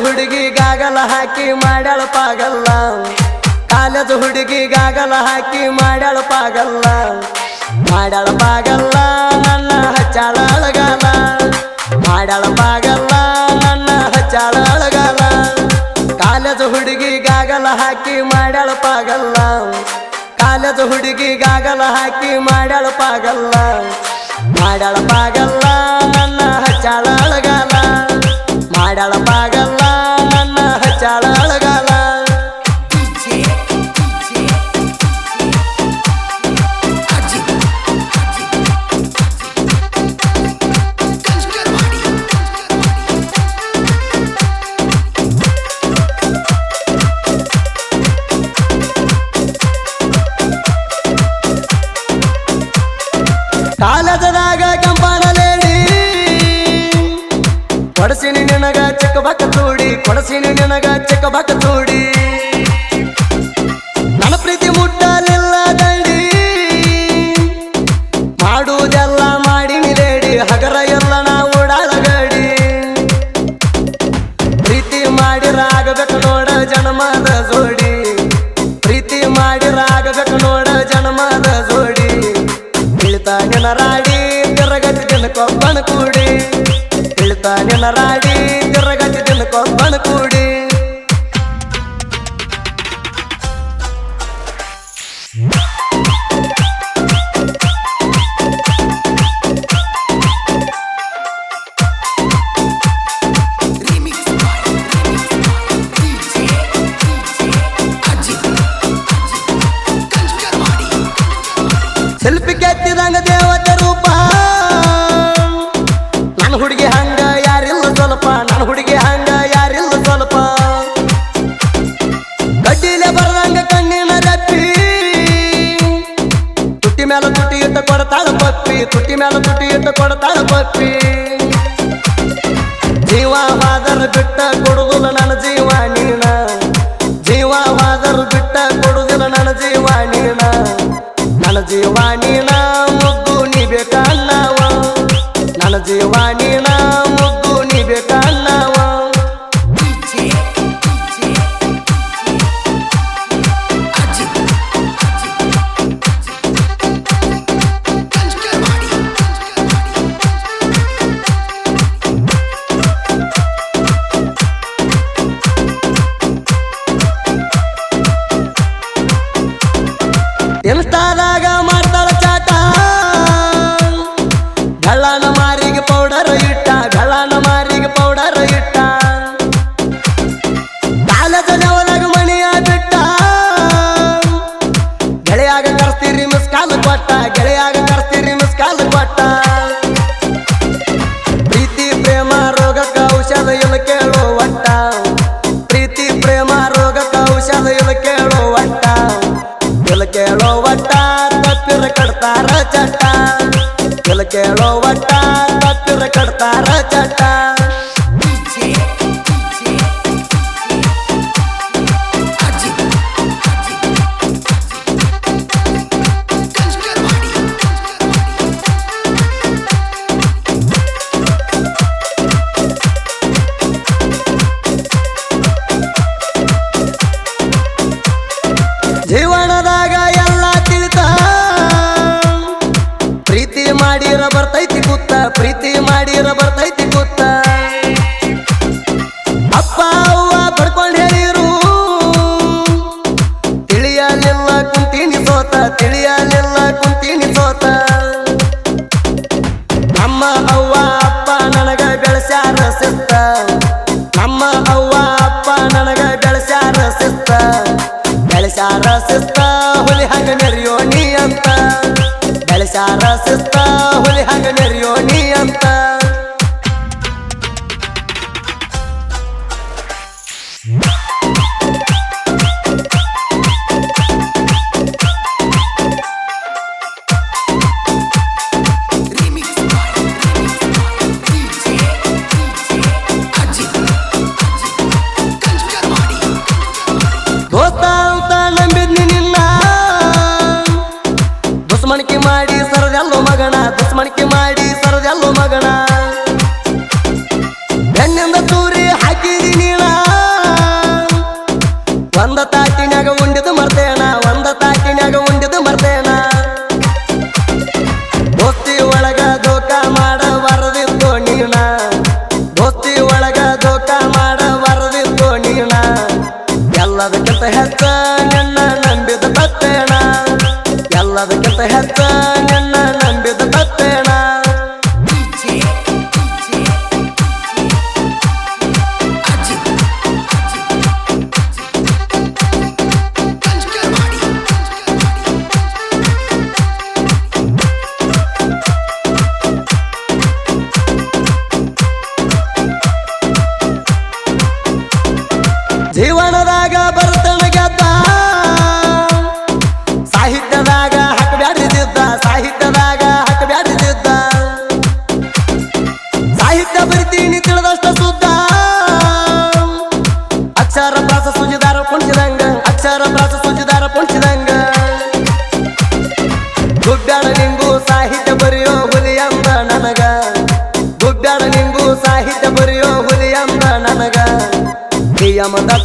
ಹುಡುಗಿ ಗಾಗಲ ಹಾಕಿ ಮಾಡ್ಯಾಳ ಪಾಗಲ್ಲ ಕಾಲೇಜ್ ಹುಡುಗಿ ಗಾಗಲ ಹಾಕಿ ಮಾಡ್ಯಾಳ ಪಾಗಲ್ಲ ಮಾಡ್ಯಾಳ ಪಾಗಲ್ಲ ನನ್ನ ಹಚ್ಚಾಳ ಅಳಗಾಲ. ಮಾಡ್ಯಾಳ ಪಾಗಲ್ಲ ನನ್ನ ಹಚ್ಚಾಳ ಅಳಗಾಲ. ಕಾಲೇಜ್ ಹುಡುಗಿ ಗಾಗಲ ಹಾಕಿ ಮಾಡ್ಯಾಳ ಪಾಗಲ್ಲ ಕಾಲೇಜ್ ಹುಡುಗಿ ಗಾಗಲ ಹಾಕಿ ಮಾಡ್ಯಾಳ ಪಾಗಲ್ಲ ಮಾಡ್ಯಾಳ ಪಾಗಲ್ಲ ಕಾಲೇಜದಾಗ ಕಂಪಾಣಲೇಡಿ ಕೊಡಸಿನಿ ನಿನಗ ಚಿಕ್ಕ ತೋಡಿ, ಕೊಡಸಿನಿ ನಿನಗ ಚಿಕ್ಕ ಬಕ್ಕ ತೂಡಿ. ನನ್ನ ಪ್ರೀತಿ ಮುಟ್ಟಲಿಲ್ಲ ದಂಡಿ. ಮಾಡುವುದೆಲ್ಲ ಮಾಡಿನಿ ಲೇಡಿ ಹಗರ ಎಲ್ಲ ನಾ ಓಡಾಡಗಡಿ ಪ್ರೀತಿ ಮಾಡಿರಾಗಬೇಕು ನೋಡ ಜನ್ಮದ ಜೋಡಿ. tiene la raíz, ಮೇಲೆ ತುಟಿ ಇಟ್ಟು ಕೊಡ್ತಾಳ ಪಪ್ಪಿ ತುಟ್ಟಿ ಮೇಲೆ ತುಟಿ ಇಟ್ಟು ಕೊಡ್ತಾಳ ಪಪ್ಪಿ ಜೀವವಾದರ ಬಿಟ್ಟ ಕೊಡುದಿಲ್ಲ ನನ್ನ ಜೀವ ನೀನ ಜೀವವಾದರ ಬಿಟ್ಟ ಕೊಡುದಿಲ್ಲ ನನ್ನ ಜೀವ ನೀನ ನನ್ನ ಜೀವ ನೀನ ಕಡ್ತಾರ ಚಟ್ಟ. ಒಟ್ಟ ಕಳೆದೆಲ್ಲೋ ಮಗಣ ಬೆನ್ನಿಂದ ತೂರಿ ಹಾಕಿದಿ ನೀಳ mandar